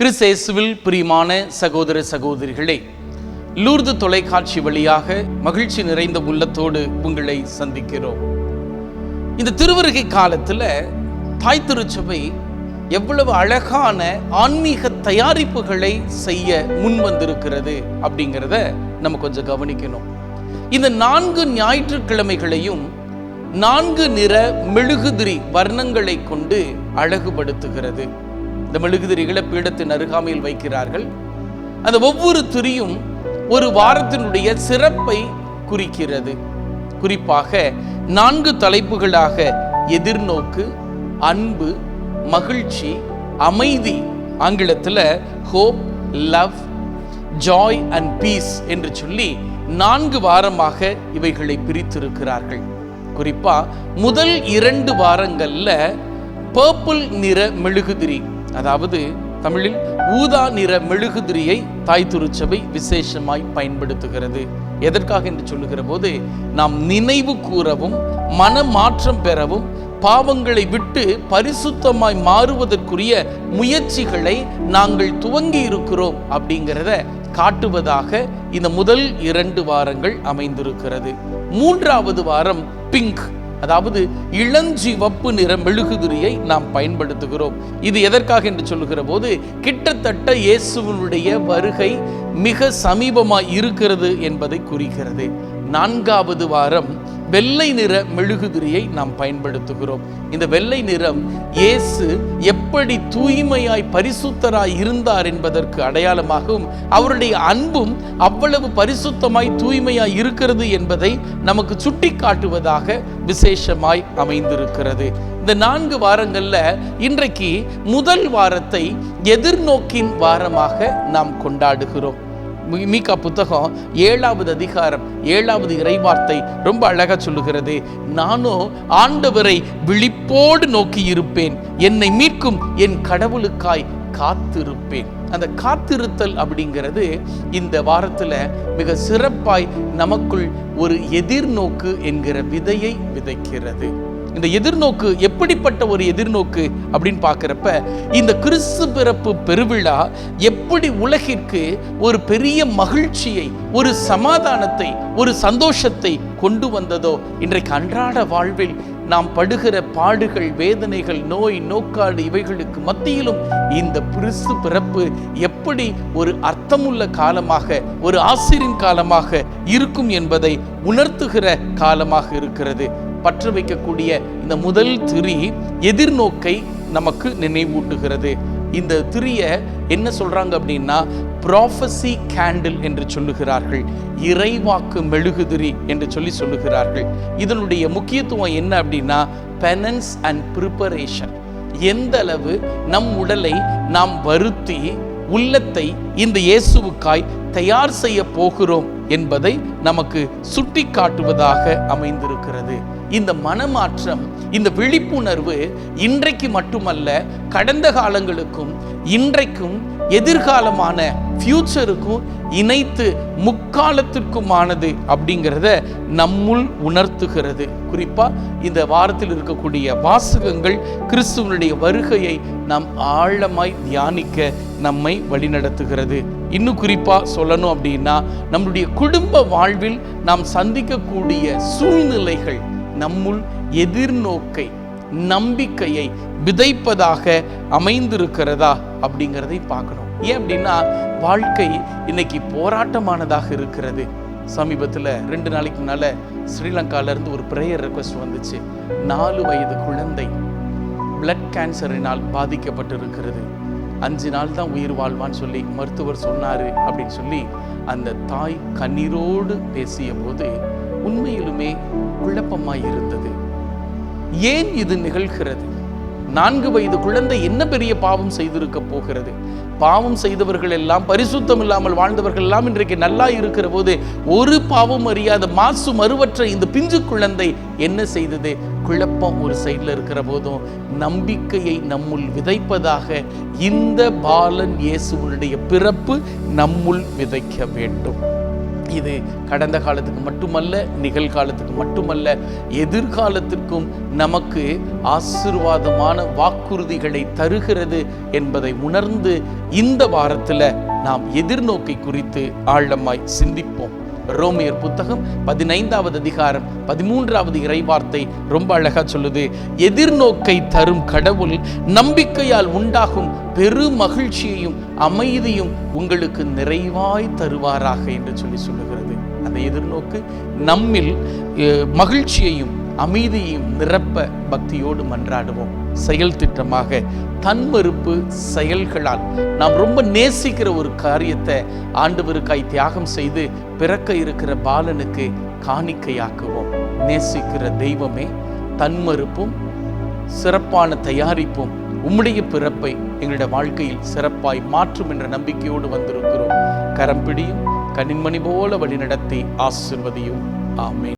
கிறிஸ்தேசுவில் பிரியமான சகோதர சகோதரிகளே லூர்து தொலைக்காட்சி வழியாக மகிழ்ச்சி நிறைந்த உள்ளத்தோடு உங்களை சந்திக்கிறோம். இந்த திருவருகை காலத்தில் தாய் திருச்சபை எவ்வளவு அழகான ஆன்மீக தயாரிப்புகளை செய்ய முன் வந்திருக்கிறது அப்படிங்கிறத நம்ம கொஞ்சம் கவனிக்கணும். இந்த நான்கு ஞாயிற்றுக்கிழமைகளையும் நான்கு நிற மெழுகுதிரி வர்ணங்களை கொண்டு அழகுபடுத்துகிறது. இந்த மெழுகுதிரிகளை பீடத்தின் அருகாமையில் வைக்கிறார்கள். அந்த ஒவ்வொரு துறியும் ஒரு வாரத்தினுடைய சிறப்பை குறிக்கிறது. குறிப்பாக நான்கு தலைப்புகளாக எதிர்நோக்கு அன்பு மகிழ்ச்சி அமைதி ஆங்கிலத்தில் hope love joy and peace என்று சொல்லி நான்கு வாரமாக இவைகளை பிரித்திருக்கிறார்கள். குறிப்பாக முதல் இரண்டு வாரங்களில் பர்பிள் நிற மெழுகுதிரி அதாவது தமிழில் ஊதா நிற மெழுகுதிரியை தாய் திருச்சபை விசேஷமாய் பயன்படுத்துகிறது. எதற்காக என்று சொல்லுகிற போது நாம் நினைவு கூறவும் மனமாற்றம் பெறவும் பாவங்களை விட்டு பரிசுத்தமாய் மாறுவதற்குரிய முயற்சிகளை நாங்கள் துவங்கி இருக்கிறோம் அப்படிங்கிறத காட்டுவதாக இந்த முதல் இரண்டு வாரங்கள் அமைந்திருக்கிறது. மூன்றாவது வாரம் பிங்க். அதாவது இளஞ்சிவப்பு நிற மெழுகுதிரியை நாம் பயன்படுத்துகிறோம். இது எதற்காக என்று சொல்லுகிற போது கிட்டத்தட்ட இயேசுவனுடைய வருகை மிக சமீபமாய் இருக்கிறது என்பதை குறிக்கிறது. நான்காவது வாரம் வெள்ளை நிற மெழுகுதிரியை நாம் பயன்படுத்துகிறோம். இந்த வெள்ளை நிறம் இயேசு எப்படி தூய்மையாய் பரிசுத்தராய் இருந்தார் என்பதற்கு அடையாளமாகவும் அவருடைய அன்பும் அவ்வளவு பரிசுத்தமாய் தூய்மையாய் இருக்கிறது என்பதை நமக்கு சுட்டி காட்டுவதாக விசேஷமாய் அமைந்திருக்கிறது. இந்த நான்கு வாரங்களில் இன்றைக்கு முதல் வாரத்தை எதிர்நோக்கின் வாரமாக நாம் கொண்டாடுகிறோம். மீகா புத்தகம் ஏழாவது அதிகாரம் ஏழாவது இறைவார்த்தை ரொம்ப அழகாக சொல்லுகிறது. நானும் ஆண்டவரை விழிப்போடு நோக்கி இருப்பேன் என்னை மீட்கும் என் கடவுளுக்காய் காத்திருப்பேன். அந்த காத்திருத்தல் அப்படிங்கிறது இந்த வாரத்தில் மிக சிறப்பாய் நமக்குள் ஒரு எதிர்நோக்கு என்கிற விதையை விதைக்கிறது. இந்த எதிர்நோக்கு எப்படிப்பட்ட ஒரு எதிர்நோக்கு அப்படின்னு பார்க்குறப்ப இந்த கிறிஸ்து பிறப்பு பெருவிழா எப்படி உலகிற்கு ஒரு பெரிய மகிழ்ச்சியை ஒரு சமாதானத்தை ஒரு சந்தோஷத்தை கொண்டு வந்ததோ இன்றைக்கு அன்றாட வாழ்வில் நாம் படுகிற பாடுகள் வேதனைகள் நோய் நோக்காடு இவைகளுக்கு மத்தியிலும் இந்த பிரிசு பிறப்பு எப்படி ஒரு அர்த்தமுள்ள காலமாக ஒரு ஆசிரின் காலமாக இருக்கும் என்பதை உணர்த்துகிற காலமாக இருக்கிறது. பற்ற வைக்கக்கூடிய இந்த முதல் திரி எதிர்நோக்கை நமக்கு நினைவூட்டுகிறது. இந்த திரிய என்ன சொல்றாங்க அப்படின்னா ப்ராஃபசி கேண்டில் என்று சொல்லுகிறார்கள். இறைவாக்கு மெழுகுதிரி என்று சொல்லி சொல்லுகிறார்கள். இதனுடைய முக்கியத்துவம் என்ன அப்படின்னா பெனன்ஸ் அண்ட் ப்ரிப்பரேஷன் எந்த அளவு நம் உடலை நாம் வருத்தி உள்ளத்தை இந்த இயேசுவுக்காய் தயார் செய்ய போகிறோம் என்பதை நமக்கு சுட்டி காட்டுவதாக அமைந்திருக்கிறது. இந்த மனமாற்றம் இந்த விழிப்புணர்வு இன்றைக்கு மட்டுமல்ல கடந்த காலங்களுக்கும் இன்றைக்கும் எதிர்காலமான ஃபியூச்சருக்கும் இணைத்து முக்காலத்திற்குமானது அப்படிங்கிறத நம்முள் உணர்த்துகிறது. குறிப்பா இந்த வாரத்தில் இருக்கக்கூடிய வாசகங்கள் கிறிஸ்துவனுடைய வருகையை நாம் ஆழமாய் தியானிக்க நம்மை வழிநடத்துகிறது. இன்னும் குறிப்பா சொல்லணும் அப்படின்னா நம்முடைய குடும்ப வாழ்வில் நாம் சந்திக்கக்கூடிய சூழ்நிலைகள் நம்முள் எதிர்நோக்கை நம்பிக்கையை விதைப்பதாக அமைந்திருக்கிறதா? அப்படிங்கிறதை பார்க்கணும். ஏன் அப்படின்னா வாழ்க்கை இன்னைக்கு போராட்டமானதாக இருக்கிறது. சமீபத்தில் ரெண்டு நாளைக்கு முன்னால ஸ்ரீலங்கால இருந்து ஒரு ப்ரேயர் ரெக்வஸ்ட் வந்துச்சு. நாலு வயது குழந்தை பிளட் கேன்சரினால் பாதிக்கப்பட்டிருக்கிறது. அஞ்சு நாள் தான் உயிர் வாழ்வான்னு சொல்லி மருத்துவர் சொன்னாரு அப்படின்னு சொல்லி அந்த தாய் கண்ணீரோடு பேசிய போது உண்மையிலுமே குழப்பமாய் இருந்தது ஏன் இது நிகழ்கிறது? நான்கு வயது குழந்தை என்ன பெரிய பாவம் செய்திருக்க போகிறது? பாவம் செய்தவர்கள் எல்லாம் பரிசுத்தம் இல்லாமல் வாழ்ந்தவர்கள் எல்லாம் இன்றைக்கு நல்லா இருக்கிற போது ஒரு பாவம் அறியாத மாசு மறுவற்ற இந்த பிஞ்சு குழந்தை என்ன செய்தது? குழப்பம் ஒரு சைடில் இருக்கிற போதும் நம்பிக்கையை நம்முள் விதைப்பதாக இந்த பாலன் இயேசுவனுடைய பிறப்பு நம்முள் விதைக்க வேண்டும். இது கடந்த காலத்துக்கு மட்டுமல்ல நிகழ்காலத்துக்கு மட்டுமல்ல எதிர்காலத்திற்கும் நமக்கு ஆசிர்வாதமான வாக்குறுதிகளை தருகிறது என்பதை உணர்ந்து இந்த வாரத்தில் நாம் எதிர்நோக்கை குறித்து ஆழமாய் சிந்திப்போம். ரோமியர் புத்தகம் பதினைந்தாவது அதிகாரம் பதிமூன்றாவது இறைவார்த்தை ரொம்ப அழகா சொல்லுது. எதிர்நோக்கை தரும் கடவுள் நம்பிக்கையால் உண்டாகும் பெரு மகிழ்ச்சியையும் அமைதியும் உங்களுக்கு நிறைவாய் தருவாராக என்று சொல்லி சொல்லுகிறது. அந்த எதிர்நோக்கு நம்மில் அஹ், மகிழ்ச்சியையும் அமைதியையும் நிரப்ப பக்தியோடு மன்றாடுவோம். செயல் திட்டமாக தன்மறுப்பு செயல்களால் நாம் ரொம்ப நேசிக்கிற ஒரு காரியத்தை ஆண்டவருக்காய் தியாகம் செய்து பிறக்க இருக்கிற பாலனுக்கு காணிக்கையாக்குவோம். நேசிக்கிற தெய்வமே தன்மறுப்பும் சிறப்பான தயாரிப்பும் உம்முடைய பிறப்பை எங்களுடைய வாழ்க்கையில் சிறப்பாய் மாற்றும் என்ற நம்பிக்கையோடு வந்திருக்கிறோம். கரம் பிடியும் கனிமணி போல வழிநடத்தி ஆசிர்வதியும். ஆமே